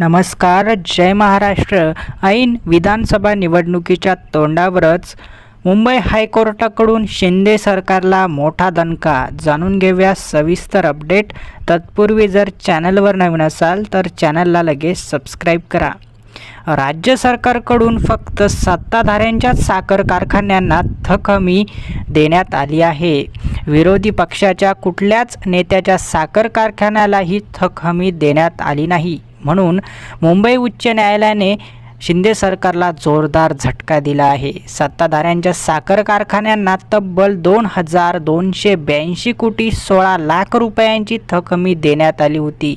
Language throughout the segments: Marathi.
नमस्कार जय महाराष्ट्र. ऐन विधानसभा निवडणुकीच्या तोंडावरच मुंबई हायकोर्टाकडून शिंदे सरकारला मोठा दणका. जाणून घेऊया सविस्तर अपडेट. तत्पूर्वी जर चॅनलवर नवीन असाल तर चॅनलला लगेच सबस्क्राईब करा. राज्य सरकारकडून फक्त सत्ताधाऱ्यांच्याच साखर कारखान्यांना थक हमी देण्यात आली आहे. विरोधी पक्षाच्या कुठल्याच नेत्याच्या साखर कारखान्यालाही थक हमी देण्यात आली नाही. म्हणून मुंबई उच्च न्यायालयाने शिंदे सरकारला जोरदार झटका दिला आहे. सत्ताधाऱ्यांच्या साखर कारखान्यांना तब्बल दोन हजार दोनशे ब्याऐंशी कोटी सोळा लाख रुपयांची थकमी देण्यात आली होती.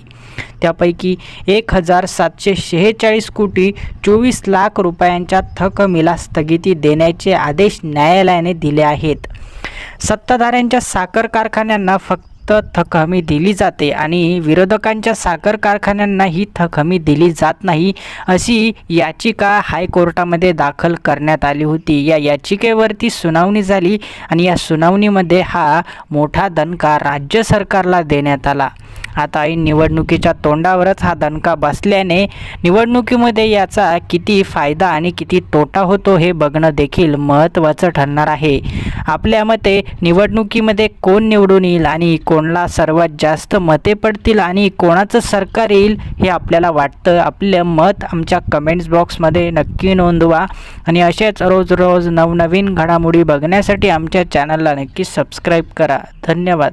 त्यापैकी एक हजार सातशे शेहेचाळीस कोटी चोवीस लाख रुपयांच्या थकमीला स्थगिती देण्याचे आदेश न्यायालयाने दिले आहेत. सत्ताधाऱ्यांच्या साखर कारखान्यांना फक्त थक हमी दिली जाते आणि विरोधकांच्या साखर कारखान्यांना ही थक हमी दिली जात नाही अशी याचिका हायकोर्टामध्ये दाखल करण्यात आली होती. या याचिकेवरती सुनावणी झाली आणि या सुनावणीमध्ये हा मोठा दणका राज्य सरकारला देण्यात आला. आता ही निवडणुकीच्या तोंडावरच हा दणका बसल्याने निवडणुकीमध्ये याचा किती फायदा आणि किती तोटा होतो हे बघणं देखील महत्त्वाचं ठरणार आहे. आपल्या मते निवडणुकीमध्ये कोण निवडून येईल आणि कोणाला सर्वात जास्त मते पडतील आणि कोणाचं सरकार येईल हे आपल्याला वाटतं आपलं मत आमच्या कमेंट्स बॉक्समध्ये नक्की नोंदवा. आणि असेच रोज रोज नवनवीन घडामोडी बघण्यासाठी आमच्या चॅनलला नक्की सबस्क्राईब करा. धन्यवाद.